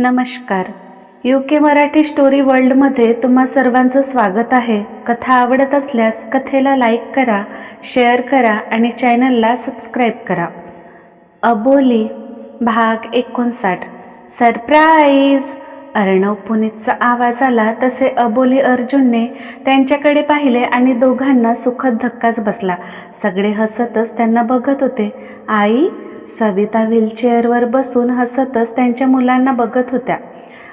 नमस्कार. U K Marathi story वर्ल्डमध्ये तुम्हा सर्वांचं स्वागत आहे. कथा आवडत असल्यास कथेला लाईक करा शेअर करा आणि चॅनलला सबस्क्राईब करा. अबोली भाग एकोणसाठ. सरप्राईज अर्णव पुनीतचा आवाज आला तसे अबोली अर्जुनने त्यांच्याकडे पाहिले आणि दोघांना सुखद धक्काच बसला. सगळे हसतच त्यांना बघत होते. आई सविता व्हीलचेअरवर बसून हसतच त्यांच्या मुलांना बघत होत्या.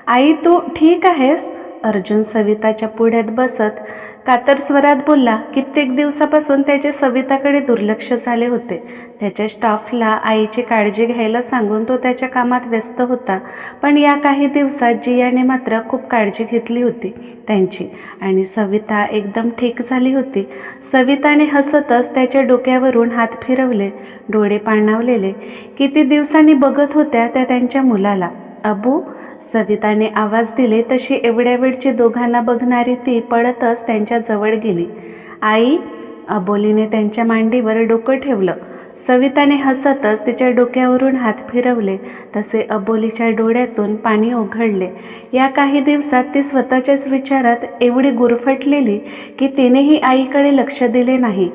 आई तू ठीक आहेस? अर्जुन सविताच्या पुढ्यात बसत कातर स्वरात बोलला कित्येक दिवसापासून त्याचे सविताकडे दुर्लक्ष झाले होते. त्याच्या स्टाफला आईची काळजी घ्यायला सांगून तो त्याच्या कामात व्यस्त होता. पण या काही दिवसात जियाने मात्र खूप काळजी घेतली होती त्यांची. आणि सविता एकदम ठीक झाली होती. सविताने हसतच त्याच्या डोक्यावरून हात फिरवले डोळे पाणावलेले. किती दिवसांनी बघत होत्या त्या त्यांच्या मुलाला. अबू सविताने आवाज दिले तशी एवढ्या वेळची दोघांना बघणारी ती पळतच त्यांच्या जवळ गेली. आई अबोलीने त्यांच्या मांडीवर डोकं ठेवलं. सविताने हसतच तिच्या डोक्यावरून हात फिरवले. तसे अबोलीच्या डोळ्यातून पाणी ओघळले. या काही दिवसात ती स्वतःच्याच विचारात एवढी गुरफटलेली की तिनेही आईकडे लक्ष दिले नाही.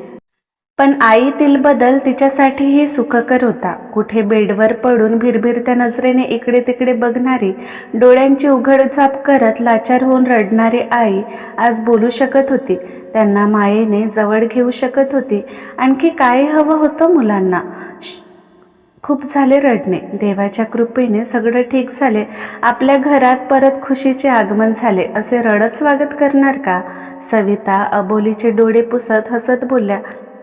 पण आईतील बदल तिच्यासाठीही सुखकर होता. कुठे बेडवर पडून भिरभिरत्या नजरेने इकडे तिकडे बघणारी डोळ्यांची उघडझाप करत लाचार होऊन रडणारी आई आज बोलू शकत होती. त्यांना मायेने जवळ घेऊ शकत होती. आणखी काय हवं होतं मुलांना? श- खूप झाले रडणे. देवाच्या कृपेने सगळं ठीक झाले. आपल्या घरात परत खुशीचे आगमन झाले. असे रडत स्वागत करणार का? सविता अबोलीचे डोळे पुसत हसत बोलल्या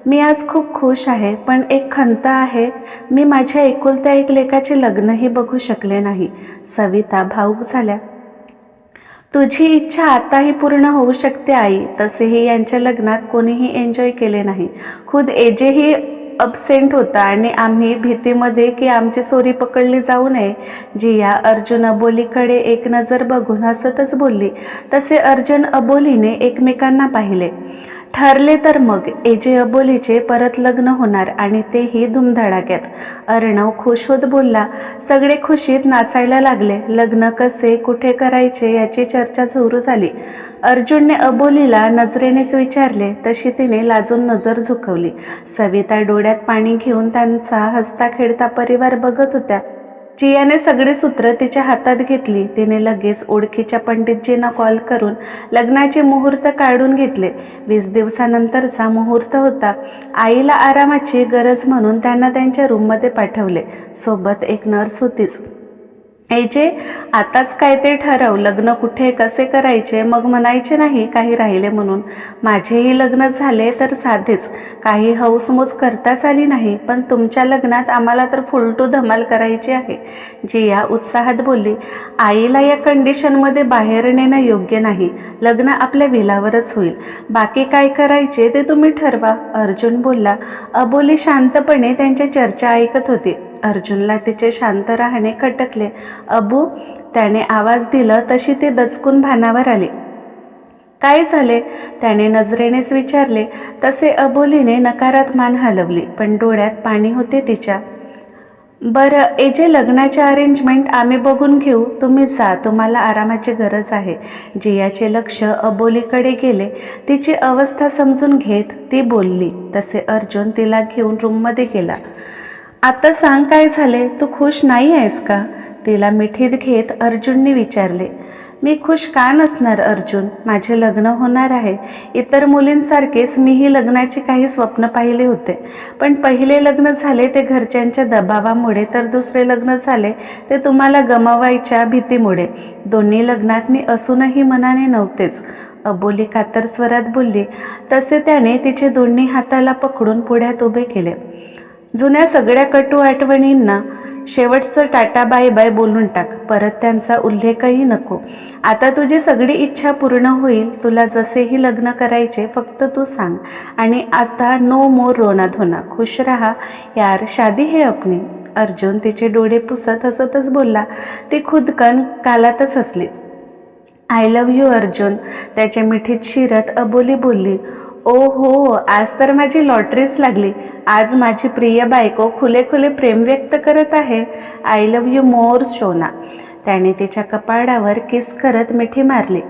मी आज खूप खुश आहे पण एक खंत आहे मी माझ्या एकुलत्या एक लेकाचे लग्नही बघू शकले नाही. सविता भाऊक झाल्या. तुझी इच्छा आताही पूर्ण होऊ शकते आई. तसेही यांच्या लग्नात कोणीही एन्जॉय केले नाही. खुद एजेही अबसेंट होता आणि आम्ही भीतीमध्ये की आमची चोरी पकडली जाऊ नये. जिया अर्जुन अबोलीकडे एक नजर बघून हसतच बोलली. तसे अर्जुन अबोलीने एकमेकांना पाहिले. ठरले तर मग एजे अबोलीचे परत लग्न होणार आणि तेही धुमधडाक्यात. अर्णव खुश होत बोलला सगळे खुशीत नाचायला लागले. लग्न कसे कुठे करायचे याची चर्चा सुरू झाली. अर्जुनने अबोलीला नजरेनेच विचारले. तशी तिने लाजून नजर झुकवली. सविता डोळ्यात पाणी घेऊन त्यांचा हसता खेळता परिवार बघत होत्या. जियाने सगळी सूत्र तिच्या हातात घेतली. तिने लगेच ओळखीच्या पंडितजींना कॉल करून लग्नाचे मुहूर्त काढून घेतले. वीस दिवसानंतरचा मुहूर्त होता. आईला आरामाची गरज म्हणून त्यांना त्यांच्या रूममध्ये पाठवले. सोबत एक नर्स होतीच. एजे आताच काय ते ठरव लग्न कुठे कसे करायचे? मग म्हणायचे नाही काही राहिले म्हणून. माझेही लग्न झाले तर साधेच. काही हौसमोज करताच आली नाही पण तुमच्या लग्नात आम्हाला तर फुलटू धमाल करायची आहे. जिया उत्साहात बोलली आईला या कंडिशनमध्ये बाहेर नेणं योग्य नाही. लग्न आपल्या विलावरच होईल. बाकी काय करायचे ते तुम्ही ठरवा. अर्जुन बोलला अबोली शांतपणे त्यांच्या चर्चा ऐकत होती. अर्जुनला तिचे शांत राहणे खटकले. अबू त्याने आवाज दिला तशी ती दचकून भानावर आली. काय झाले? त्याने नजरेनेच विचारले. तसे अबोलीने नकारात मान हलवली पण डोळ्यात पाणी होते तिच्या. बरं एजे लग्नाचे अरेंजमेंट आम्ही बघून घेऊ. तुम्ही जा तुम्हाला आरामाची गरज आहे. जियाचे लक्ष अबोलीकडे गेले. तिची अवस्था समजून घेत ती बोलली. तसे अर्जुन तिला घेऊन रूममध्ये गेला. आता सांग काय झाले? तू खुश नाही आहेस का? तिला मिठीत घेत अर्जुनने विचारले. मी खुश का नसणार अर्जुन? माझे लग्न होणार आहे. इतर मुलींसारखेच मीही लग्नाची काही स्वप्न पाहिले होते. पण पहिले लग्न झाले ते घरच्यांच्या दबावामुळे तर दुसरे लग्न झाले ते तुम्हाला गमावायच्या भीतीमुळे. दोन्ही लग्नात मी असूनही मनाने नव्हतेच. अबोली कातर स्वरात बोलली तसे त्याने तिचे दोन्ही हाताला पकडून पुढ्यात उभे केले. जुन्या सगळ्या कटू आठवणींना शेवटचं टाटा बाय बाय बोलून टाक. परत त्यांचा उल्लेखही नको. आता तुझी सगळी इच्छा पूर्ण होईल. तुला जसेही लग्न करायचे फक्त तू सांग. आणि आता नो मोर रोना धोना. खुश रहा. यार शादी हे अपनी. अर्जुन तिचे डोळे पुसत हसतच बोलला. ती खुदकन कालातच हसली. I love you Arjun. त्याच्या मिठीत शिरत अबोली बोलली. ओ हो आज तर माझी लॉटरीच लागली. आज माझी प्रिय बायको खुले खुले प्रेम व्यक्त करत आहे. आय लव्ह यू मोर शोना त्याने तिच्या कपाळावर किस करत मिठी मारली.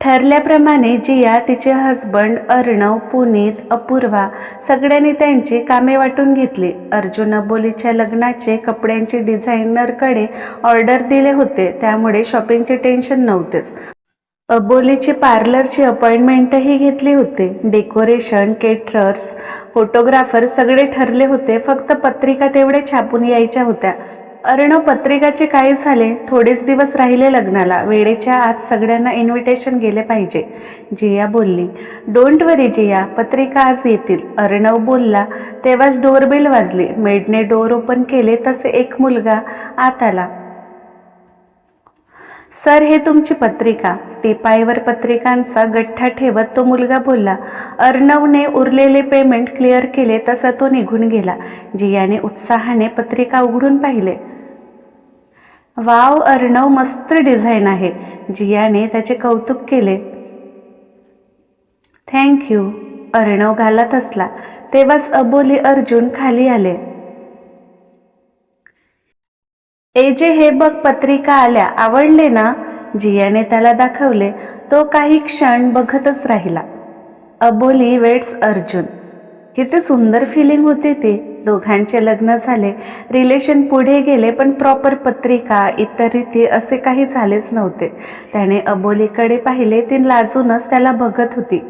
ठरल्याप्रमाणे जिया तिचे हसबंड अर्णव पुनीत अपूर्वा सगळ्यांनी त्यांची कामे वाटून घेतली. अर्जुन अबोलीच्या लग्नाचे कपड्यांचे डिझायनरकडे ऑर्डर दिले होते. त्यामुळे शॉपिंगचे टेन्शन नव्हतेच. अबोलीची पार्लरची अपॉइंटमेंटही घेतली होती. डेकोरेशन केटरर्स फोटोग्राफर सगळे ठरले होते. फक्त पत्रिका तेवढे छापून यायच्या होत्या. अर्णव पत्रिकाचे काय झाले? थोडेच दिवस राहिले लग्नाला. वेळेच्या आत सगळ्यांना इन्व्हिटेशन गेले पाहिजे. जिया बोलली डोंट वरी जिया. पत्रिका आज येतील. अर्णव बोलला तेव्हाच डोरबेल वाजली. मेडने डोर ओपन केले तसे एक मुलगा आत आला. सर हे तुमची पत्रिका. टिपाईवर पत्रिकांचा गठ्ठा ठेवत तो मुलगा बोलला अर्णवने उरलेले पेमेंट क्लिअर केले तसा तो निघून गेला. जियाने उत्साहाने पत्रिका उघडून पाहिले. वाव अर्णव मस्त डिझाईन आहे. जियाने त्याचे कौतुक केले. थँक्यू अर्णव घालत असला. तेव्हाच अबोली अर्जुन खाली आले. ए जे हे बघ पत्रिका आल्या आवडले ना? जियाने त्याला दाखवले तो काही क्षण बघतच राहिला. अबोली वेट्स अर्जुन. किती सुंदर फिलिंग होती ती. दोघांचे लग्न झाले रिलेशन पुढे गेले पण प्रॉपर पत्रिका इतर रीती असे काही झालेच नव्हते. त्याने अबोलीकडे पाहिले ती लाजूनच त्याला बघत होती.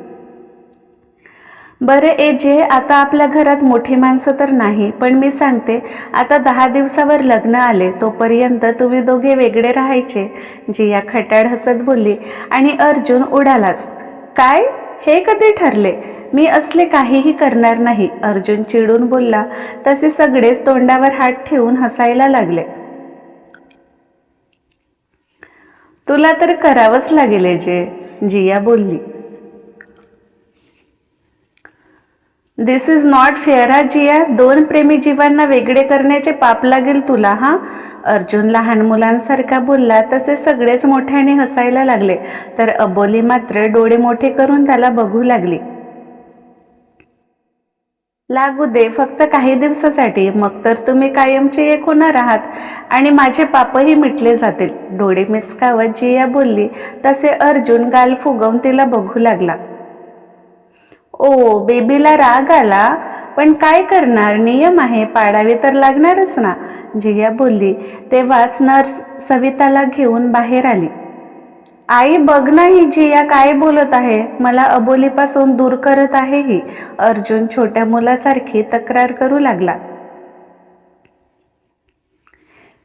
बरं ए जे आता आपल्या घरात मोठी माणसं तर नाही पण मी सांगते आता दहा दिवसावर लग्न आले तोपर्यंत तुम्ही दोघे वेगळे राहायचे. जिया खटाड हसत बोलली आणि अर्जुन उडालाच काय? हे कधी ठरले? मी असले काहीही करणार नाही. अर्जुन चिडून बोलला तसे सगळेच तोंडावर हात ठेवून हसायला लागले. तुला तर करावंच लागेल जे जिया बोलली. दिस इज नॉट फेअर हा जिया. दोन प्रेमी जीवांना वेगळे करण्याचे पाप लागेल तुला हा? अर्जुन लहान मुलांसारखा बोलला तसे सगळेच मोठ्याने हसायला लागले. तर अबोली मात्र डोळे मोठे करून त्याला बघू लागली. लागू दे फक्त काही दिवसासाठी. मग तर तुम्ही कायमचे एक होणार आहात आणि माझे पापही मिटले जातील. डोळे मिचकावत जिया बोलली तसे अर्जुन गाल फुगवून तिला बघू लागला. ओ बेबीला राग आला. पण काय करणार? नियम आहे पाडावे तर लागणारच ना. जिया बोलली. तेव्हाच नर्स सविताला घेऊन बाहेर आली. आई बघ ना ही जिया काय बोलत आहे. मला अबोलीपासून दूर करत आहे ही. अर्जुन छोट्या मुलासारखी तक्रार करू लागला.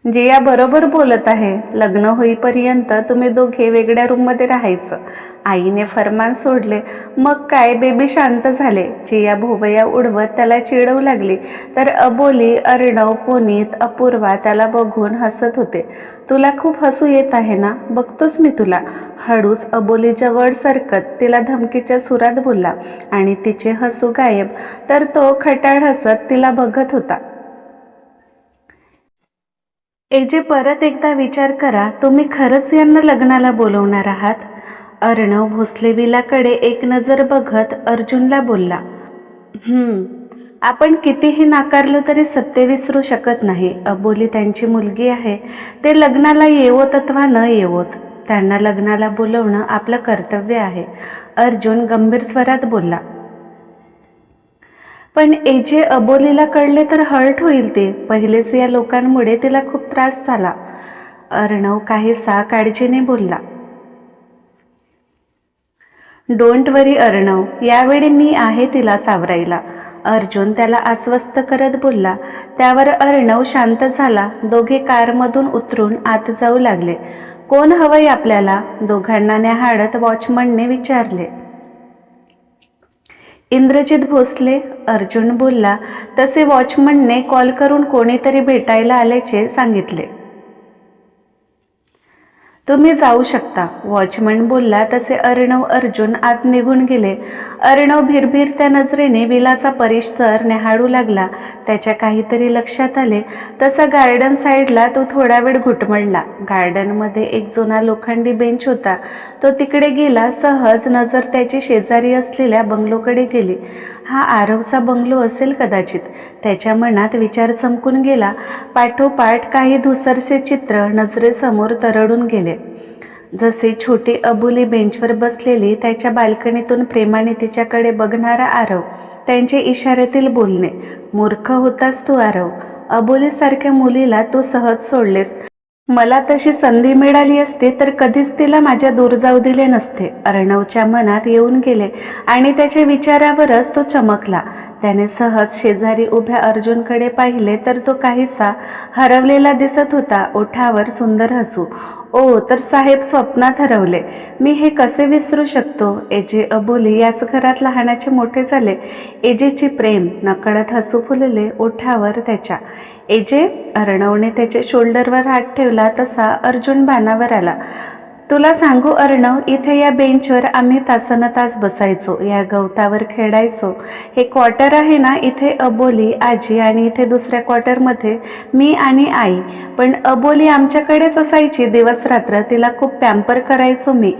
जिया बरोबर बोलत आहे लग्न होईपर्यंत तुम्ही दोघे वेगळ्या रूममध्ये राहायचं. आईने फरमान सोडले मग काय बेबी शांत झाले. जिया भोवया उडवत त्याला चिडवू लागली तर अबोली अर्णव पुनीत अपूर्वा त्याला बघून हसत होते. तुला खूप हसू येत आहे ना? बघतोच मी तुला. हळूच अबोली जवळ सरकत तिला धमकीच्या सुरात बोलला आणि तिचे हसू गायब तर तो खटाळ हसत तिला बघत होता. एजे परत एकदा विचार करा तुम्ही खरंच यांना लग्नाला बोलवणार आहात? अर्णव भोसलेबिलाकडे एक नजर बघत अर्जुनला बोलला आपण कितीही नाकारलो तरी सत्य विसरू शकत नाही. अबोली त्यांची मुलगी आहे. ते लग्नाला येवोत अथवा न येवोत. त्यांना लग्नाला बोलवणं आपलं कर्तव्य आहे. अर्जुन गंभीर स्वरात बोलला पण एजे अबोलीला कळले तर हर्ट होईल ते. पहिलेच या लोकांमुळे तिला खूप त्रास झाला. अर्णव काहीसा काळजीने बोलला. डोंट वरी अर्णव यावेळी मी आहे तिला सावरायला. अर्जुन त्याला अस्वस्थ करत बोलला. त्यावर अर्णव शांत झाला. दोघे कारमधून उतरून आत जाऊ लागले. कोण हवंय आपल्याला? दोघांना न्याहाळत वॉचमनने विचारले. इंद्रजित भोसले अर्जुन बोलला तसे वॉचमनने कॉल करून कोणीतरी भेटायला आल्याचे सांगितले. तुम्ही जाऊ शकता. वॉचमन बोलला तसे अर्णव अर्जुन आत निघून गेले. अर्णव भिरभिरत्या नजरेने विलाचा परिसर निहाळू लागला. त्याच्या काहीतरी लक्षात आले. तसा गार्डन साईडला तो थोडा वेळ घुटमळला. गार्डनमध्ये एक जुना लोखंडी बेंच होता. तो तिकडे गेला सहज नजर त्याची शेजारी असलेल्या बंगलोकडे गेली. हा आरवचा बंगलो असेल कदाचित. त्याच्या मनात विचार चमकून गेला. पाठोपाठ काही धुसरसे चित्र नजरेसमोर तरडून गेले. जसे छोटी अबुली बेंचवर बसलेली त्याच्या बाल्कनीतून प्रेमाने तिच्याकडे बघणारा आरव त्यांचे इशाऱ्यातील बोलणे मूर्ख होतास तू आरव अबोलीसारख्या मुलीला तू सहज सोडलेस. मला तशी संधी मिळाली असते तर कधीच तिला माझ्या दूर जाऊ दिले नसते. अर्णवच्या मनात येऊन गेले आणि त्याच्या विचारावरच तो चमकला. त्याने सहज शेजारी उभ्या अर्जुनकडे पाहिले तर तो काहीसा हरवलेला दिसत होता. ओठावर सुंदर हसू. ओ तर साहेब स्वप्नात हरवले. मी हे कसे विसरू शकतो? एजे अबोली याच घरात लहानाचे मोठे झाले. एजेची प्रेम नकळत हसू फुलले ओठावर त्याच्या. एजे अर्णवने त्याच्या शोल्डरवर हात ठेवला तसा अर्जुन बाणावर आला. तुला सांगू अर्णव इथे या बेंचवर आम्ही तासन तास बसायचो या गवतावर खेळायचो. हे क्वार्टर आहे ना इथे अबोली आजी आणि इथे दुसऱ्या क्वार्टरमध्ये मी आणि आई. पण अबोली आमच्याकडेच असायची दिवस रात्र तिला खूप पॅम्पर करायचो मी.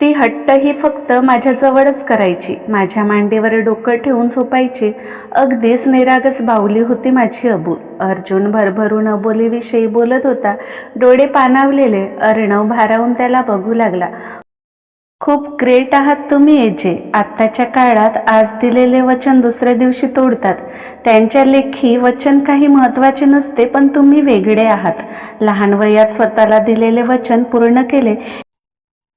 ती हट्ट ही फक्त माझ्याजवळच करायची. माझ्या मांडीवर डोकं ठेवून झोपायची. अगदीच निरागस बावली होती माझी अबू. अर्जुन भरभरून अबोलीविषयी बोलत होता. डोळे पाणावलेले. अर्णव भारावून त्याला बघू लागला. खूप ग्रेट आहात तुम्ही एजे. आत्ताच्या काळात आज दिलेले वचन दुसऱ्या दिवशी तोडतात. त्यांच्या लेखी वचन काही महत्त्वाचे नसते पण तुम्ही वेगळे आहात. लहान वयात स्वतःला दिलेले वचन पूर्ण केले.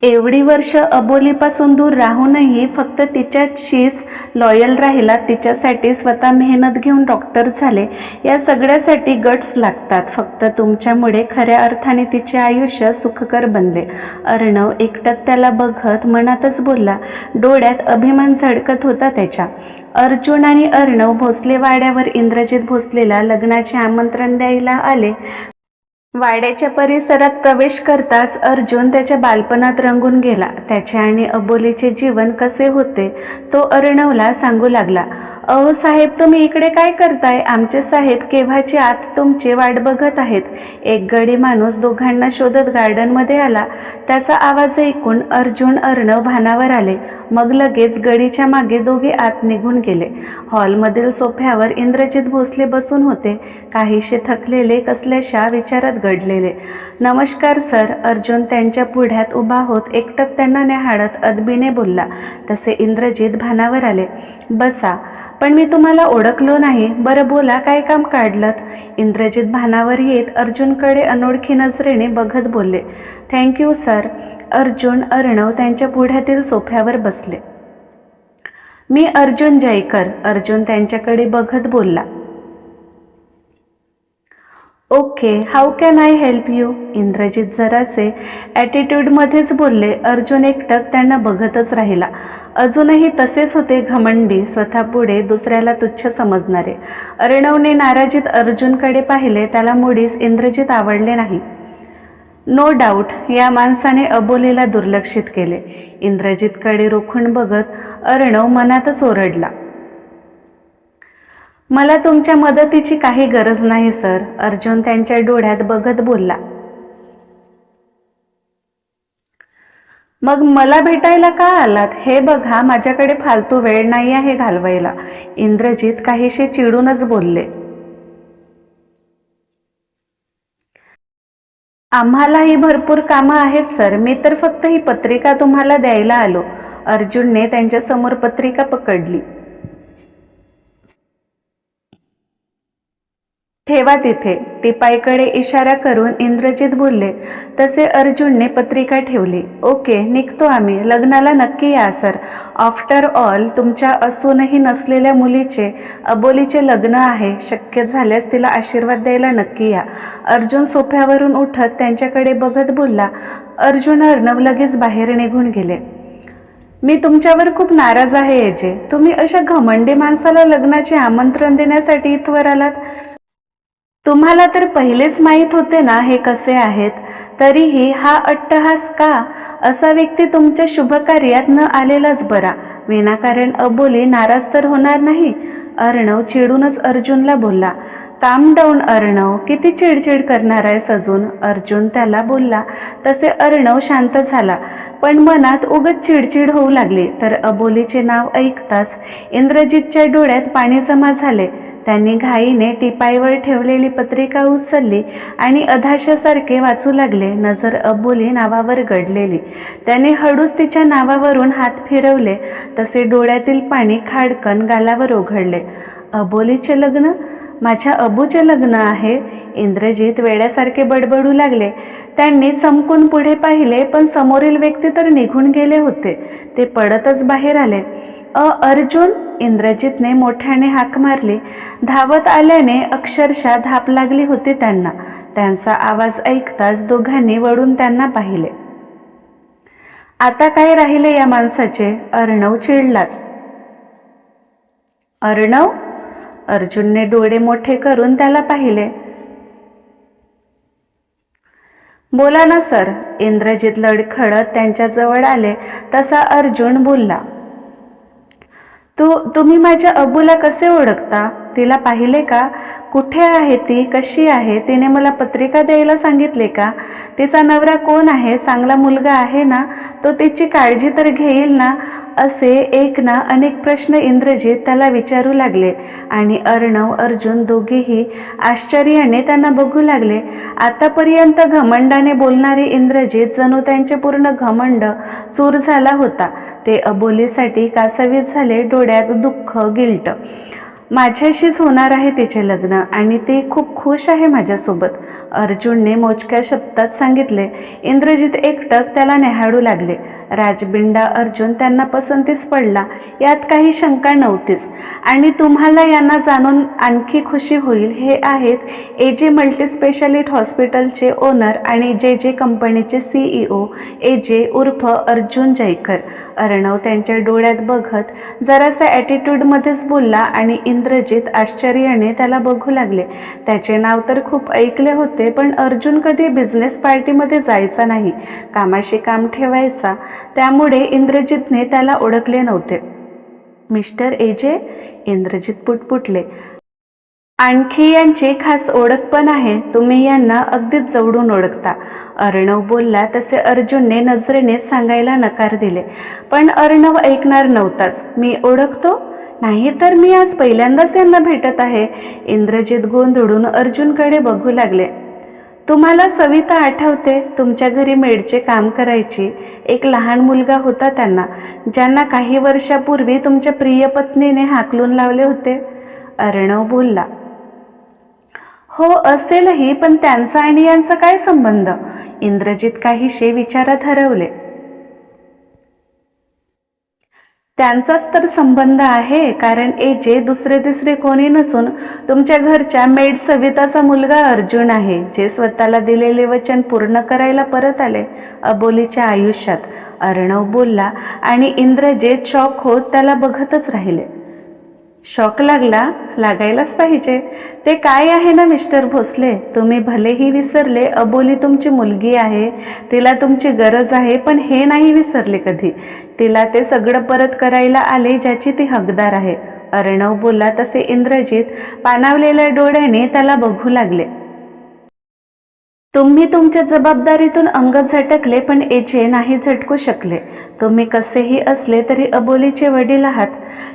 एवढी वर्ष अबोलीपासून दूर राहूनही फक्त तिच्याशीच लॉयल राहिला तिच्यासाठी स्वतः मेहनत घेऊन डॉक्टर झाले. या सगळ्यासाठी गट्स लागतात. फक्त तुमच्यामुळे खऱ्या अर्थाने तिचे आयुष्य सुखकर बनले. अर्णव एकटक त्याला बघत मनातच बोलला डोळ्यात अभिमान झडकत होता त्याच्या. अर्जुन आणि अर्णव भोसले वाड्यावर इंद्रजित भोसलेला लग्नाचे आमंत्रण द्यायला आले. वाड्याच्या परिसरात प्रवेश करताच अर्जुन त्याच्या बालपणात रंगून गेला. त्याचे आणि अबोलीचे जीवन कसे होते तो अर्णवला सांगू लागला. अहो साहेब तुम्ही इकडे काय करताय? आमचे साहेब केव्हाची आत तुमची वाट बघत आहेत? एक गडी माणूस दोघांना शोधत गार्डनमध्ये आला. त्याचा आवाज ऐकून अर्जुन अर्णव भानावर आले. मग लगेच गडीच्या मागे दोघे आत निघून गेले. हॉलमधील सोफ्यावर इंद्रजित भोसले बसून होते. काहीशे थकलेले कसल्याशा विचारात घडलेले. नमस्कार सर. अर्जुन त्यांच्या पुढ्यात उभा होत एकटक त्यांना न्याहाळत अदबीने बोलला. तसे इंद्रजित भानावर आले. बसा. पण मी तुम्हाला ओळखलो नाही. बरं बोला काय काम काढलत? इंद्रजित भानावर येत अर्जुनकडे अनोळखी नजरेने बघत बोलले. Thank you sir. अर्जुन अर्णव त्यांच्या पुढ्यातील सोफ्यावर बसले. मी अर्जुन जयकर. अर्जुन त्यांच्याकडे बघत बोलला. Okay how can I help you Indrajit जराचे ॲटिट्यूडमध्येच बोलले. अर्जुन एकटक त्यांना बघतच राहिला. अजूनही तसेच होते घमंडी स्वतःपुढे दुसऱ्याला तुच्छ समजणारे. अर्णवने नाराजीत अर्जुनकडे पाहिले त्याला मुडीस इंद्रजित आवडले नाही. नो डाऊट या माणसाने अबोलीला दुर्लक्षित केले. इंद्रजितकडे रोखून बघत अर्णव मनातच ओरडला. मला तुमच्या मदतीची काही गरज नाही सर. अर्जुन त्यांच्या डोळ्यात बघत बोलला. मग मला भेटायला का आलात? हे बघा माझ्याकडे फालतू वेळ नाही आहे घालवायला. इंद्रजीत काहीशी चिडूनच बोलले. आम्हालाही भरपूर कामं आहेत सर. मी तर फक्त ही पत्रिका तुम्हाला द्यायला आलो. अर्जुनने त्यांच्यासमोर पत्रिका पकडली. ठेवा तिथे. टिपाईकडे इशारा करून इंद्रजित बोलले तसे अर्जुनने पत्रिका ठेवली. ओके निघतो आम्ही. लग्नाला नक्की या सर. आफ्टर ऑल तुमच्या असूनही नसलेल्या मुलीचे अबोलीचे लग्न आहे. शक्य झाल्यास तिला आशीर्वाद द्यायला नक्की या. अर्जुन सोफ्यावरून उठत त्यांच्याकडे बघत बोलला अर्जुन अर्णव लगेच बाहेर निघून गेले. मी तुमच्यावर खूप नाराज आहे याचे तुम्ही अशा घमंडी माणसाला लग्नाचे आमंत्रण देण्यासाठी इथवर आलात? तुम्हाला तर पहिलेच माहीत होते ना हे कसे आहेत? तरीही हा अट्टहास का? असा व्यक्ती तुमच्या शुभकार्यात न आलेलाच बरा. विनाकारण अबोली नाराज तर होणार नाही? अर्णव चिडूनच अर्जुनला बोलला काम डाऊन अर्णव किती चिडचिड करणार आहेस अजून? अर्जुन त्याला बोलला तसे अर्णव शांत झाला पण मनात उगत चिडचिड होऊ लागली. तर अबोलीचे नाव ऐकताच इंद्रजितच्या डोळ्यात पाणी जमा झाले. त्यांनी घाईने टिपाईवर ठेवलेली पत्रिका उचलली आणि अधाशासारखे वाचू लागले. नजर अबोली नावावर गडलेली. त्याने हळूच तिच्या नावावरून हात फिरवले. तसे डोळ्यातील पाणी खाडकन गालावर उघडले अबोलीचे लग्न? माझ्या अबूचे लग्न आहे. इंद्रजित वेड्यासारखे बडबडू लागले. त्यांनी चमकून पुढे पाहिले पण समोरील व्यक्ती तर निघून गेले होते. ते पडतच बाहेर आले. अ अर्जुन? इंद्रजितने मोठ्याने हाक मारली. धावत आल्याने अक्षरशः धाप लागली होती त्यांना. त्यांचा आवाज ऐकताच दोघांनी वळून त्यांना पाहिले. आता काय राहिले या माणसाचे? अर्णव चिडलाच. अर्णव? अर्जुनने डोळे मोठे करून त्याला पाहिले. बोला ना सर. इंद्रजित लडखडत त्यांच्या जवळ आले तसा अर्जुन बोलला. तू तुम्ही माझ्या अबूला कसे ओळखता? तिला पाहिले का? कुठे आहे ती? कशी आहे? तिने मला पत्रिका द्यायला सांगितले का? तिचा नवरा कोण आहे? चांगला मुलगा आहे ना? तो तिची काळजी तर घेईल ना? असे एक ना अनेक प्रश्न इंद्रजित त्याला विचारू लागले. आणि अर्णव अर्जुन दोघेही आश्चर्याने त्यांना बघू लागले. आतापर्यंत घमंडाने बोलणारे इंद्रजीत जणू त्यांचे पूर्ण घमंड चूर झाला होता. ते अबोलीसाठी कासावीस झाले डोळ्यात दुःख गिल्ट. माझ्याशीच होणार आहे तिचे लग्न आणि ते खूप खुश आहे माझ्यासोबत. अर्जुनने मोजक्या शब्दात सांगितले इंद्रजित एकटक त्याला नेहाळू लागले. राजबिंडा अर्जुन त्यांना पसंतीस पडला यात काही शंका नव्हतीच. आणि तुम्हाला यांना जाणून आणखी खुशी होईल हे आहेत ए जे मल्टीस्पेशालिट हॉस्पिटलचे ओनर आणि जे जे कंपनीचे सीईओ ए जे उर्फ अर्जुन जयकर. अर्णव त्यांच्या डोळ्यात बघत जरासा ॲटिट्यूडमध्येच बोलला आणि इंद्रजित आश्चर्याने त्याला बघू लागले. त्याचे नाव तर खूप ऐकले होते पण अर्जुन कधी बिझनेस पार्टीमध्ये जायचा नाही. कामाशी काम ठेवायचा. त्यामुळे इंद्रजितने त्याला ओळखले नव्हते. मिस्टर एजे इंद्रजित पुटपुटले. आणखी यांची खास ओळख पण आहे. तुम्ही यांना अगदीच जवळून ओळखता. अर्णव बोलला तसे अर्जुनने नजरेने सांगायला नकार दिले. पण अर्णव ऐकणार नव्हताच. मी ओळखतो? नाही तर मी आज पहिल्यांदाच यांना भेटत आहे. इंद्रजित गोंधळून अर्जुनकडे बघू लागले. तुम्हाला सविता आठवते तुमच्या घरी मेडचे काम करायची. एक लहान मुलगा होता त्यांना ज्यांना काही वर्षापूर्वी तुमच्या प्रिय पत्नीने हाकलून लावले होते. अर्णव बोलला हो असेलही पण त्यांचा आणि यांचा काय संबंध? इंद्रजित काहीशे विचारात हरवले. त्यांचाच तर संबंध आहे कारण ए जे दुसरे तिसरे कोणी नसून तुमच्या घरच्या मेड सविताचा मुलगा अर्जुन आहे जे स्वतःला दिलेले वचन पूर्ण करायला परत आले अबोलीच्या आयुष्यात. अर्णव बोलला आणि इंद्रजित शॉक होत त्याला बघतच राहिले. शॉक लागला लागायलाच पाहिजे. ते काय आहे ना मिस्टर भोसले? तुम्ही भलेही विसरले अबोली तुमची मुलगी आहे तिला तुमची गरज आहे पण हे नाही विसरले कधी. तिला ते सगळं परत करायला आले ज्याची ती हकदार आहे. अर्णव बोला तसे इंद्रजित पानावलेल्या डोळ्याने त्याला बघू लागले. तुम्ही तुमच्या जबाबदारीतून अंग झटकले पण एचे नाही झटकू शकले. तुम्ही कसेही असले तरी अबोलीचे वडील आहात.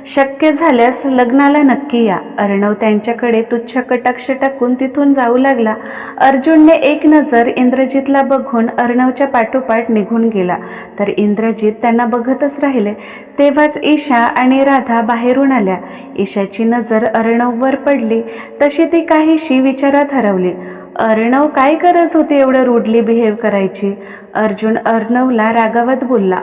शक्य झाल्यास लग्नाला नक्की या. अर्णव त्यांच्याकडे तुच्छ कटाक्ष टाकून तिथून जाऊ लागला. अर्जुनने एक नजर इंद्रजितला बघून अर्णवच्या पाठोपाठ निघून गेला. तर इंद्रजित त्यांना बघतच राहिले. तेव्हाच ईशा आणि राधा बाहेरून आल्या. ईशाची नजर अर्णववर पडली. तशी ती काहीशी विचारात हरवली. अर्णव काय गरज होती एवढं रूडली बिहेव करायची? अर्जुन अर्णवला रागावत बोलला.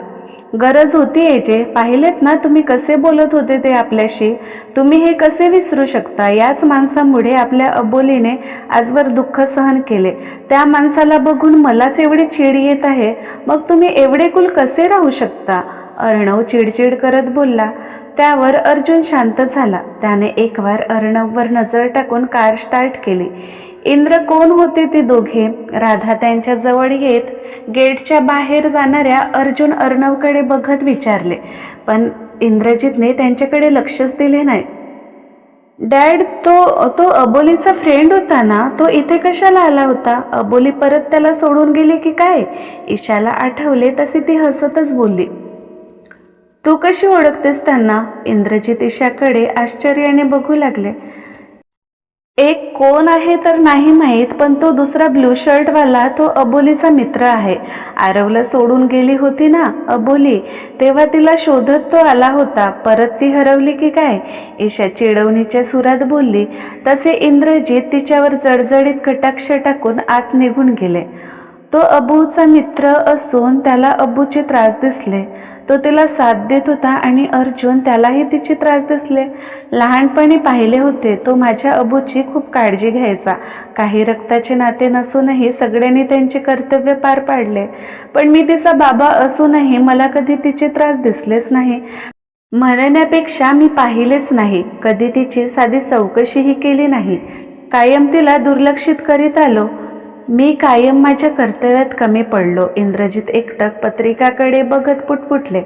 गरज होती याचे. पाहिलेत ना तुम्ही कसे बोलत होते ते आपल्याशी? तुम्ही हे कसे विसरू शकता? याच माणसामुळे आपल्या अबोलीने आजवर दुःख सहन केले. त्या माणसाला बघून मलाच एवढी चिड येत आहे. मग तुम्ही एवढे कुल कसे राहू शकता? अर्णव चिडचिड करत बोलला. त्यावर अर्जुन शांत झाला. त्याने एक वार अर्णववर नजर टाकून कार स्टार्ट केली. इंद्र कोण होते ते दोघे? राधा त्यांच्या जवळ येत गेटच्या बाहेर जाणाऱ्या अर्जुन अर्णवकडे बघत विचारले पण इंद्रजितने त्यांच्याकडे लक्षच दिले नाही. डॅड तो तो अबोलीचा फ्रेंड होता ना? तो इथे कशाला आला होता? अबोली परत त्याला सोडून गेली की काय? ईशाला आठवले तशी ती हसतच बोलली. तू कशी ओळखतेस त्यांना? इंद्रजित ईशाकडे आश्चर्याने बघू लागले. एक कोण आहे तर नाही माहीत पण तो दुसरा ब्लू शर्टवाला तो अबोलीचा मित्र आहे. आरवला सोडून गेली होती ना अबोली? तेव्हा तिला शोधत तो आला होता परत ती हरवली की काय? ईशा चिडवणीच्या सुरात बोलली तसे इंद्रजीत तिच्यावर जडजडीत कटाक्ष टाकून आत निघून गेले. तो अबूचा मित्र असून त्याला अबूचे त्रास दिसले. तो तिला साथ देत होता आणि अर्जुन त्यालाही तिचे त्रास दिसले. लहानपणी पाहिले होते तो माझ्या अबूची खूप काळजी घ्यायचा. काही रक्ताचे नाते नसूनही सगळ्यांनी त्यांचे कर्तव्य पार पाडले. पण मी तिचा बाबा असूनही मला कधी तिचे त्रास दिसलेच नाही. म्हणण्यापेक्षा मी पाहिलेच नाही. कधी तिची साधी चौकशीही केली नाही. कायम तिला दुर्लक्षित करीत आलो. मी कायम माझ्या कर्तव्यात कमी पडलो. इंद्रजित एकटक पत्रिकाकडे बघत पुटपुटले.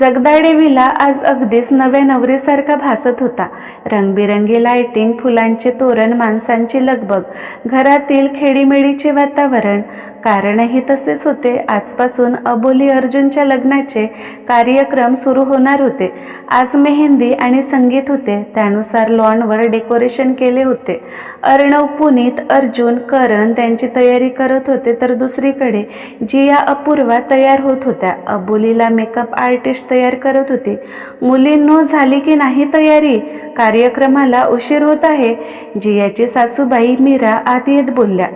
जगदाडेवीला आज अगदीच नव्या नवरीसारखा भासत होता. रंगबिरंगी लाईटिंग फुलांचे तोरण माणसांची लगबग घरातील खेडीमेडीचे वातावरण. कारणही तसेच होते. आजपासून अबोली अर्जुनच्या लग्नाचे कार्यक्रम सुरू होणार होते. आज मेहंदी आणि संगीत होते. त्यानुसार लॉनवर डेकोरेशन केले होते. अर्णव पुनीत अर्जुन करण त्यांची तयारी करत होते तर दुसरीकडे जिया अपूर्वा तयार होत होत्या. अबोलीला मेकअप आर्टिस्ट तयार करत होती. मुलींनो झाली की नाही तयारी? कार्यक्रमाला उशीर होत आहे जियाची सासूबाई मीरा आत येत बोलल्या.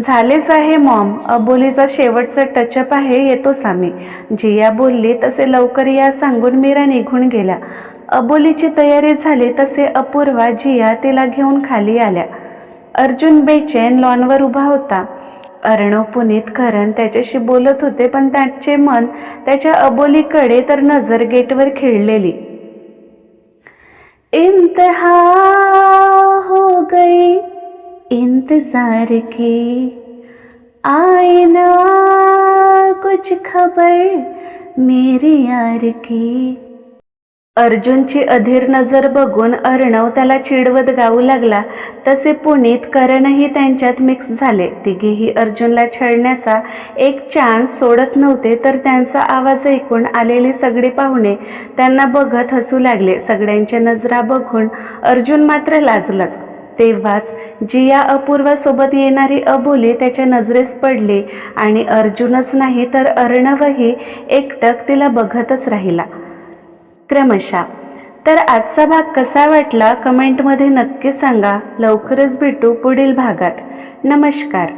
झालेच आहे मॉम अबोलीचा शेवटचा टचअप आहे येतोच आम्ही जिया बोलली तसे लवकर या सांगून मीरा निघून गेल्या. अबोलीची तयारी झाली तसे अपूर्वा जिया तिला घेऊन खाली आल्या. अर्जुन बेचैन लॉनवर उभा होता. अर्णव पुनीत करण त्याच्याशी बोलत होते पण त्याचे मन त्याच्या अबोलीकडे तर नजर गेटवर खेळलेली. इम्तहा हो गई इंतजार की. आईना कुछ खबर मेरी यार की. अर्जुनची अधीर नजर बघून अर्णव त्याला चिडवत गाऊ लागला. तसे पुनीत करणही त्यांच्यात मिक्स झाले. तिघेही अर्जुनला छळण्याचा एक चान्स सोडत नव्हते तर त्यांचा आवाज ऐकून आलेली सगळी पाहुणे त्यांना बघत हसू लागले. सगळ्यांच्या नजरा बघून अर्जुन मात्र लाजलाच. तेव्हाच जिया अपूर्वासोबत येणारी अबोली त्याच्या नजरेस पडली आणि अर्जुनच नाही तर अर्णवही एकटक तिला बघतच राहिला. क्रमशः तर आजचा भाग कसा वाटला कमेंटमध्ये नक्की सांगा. लवकरच भेटू पुढील भागात. नमस्कार.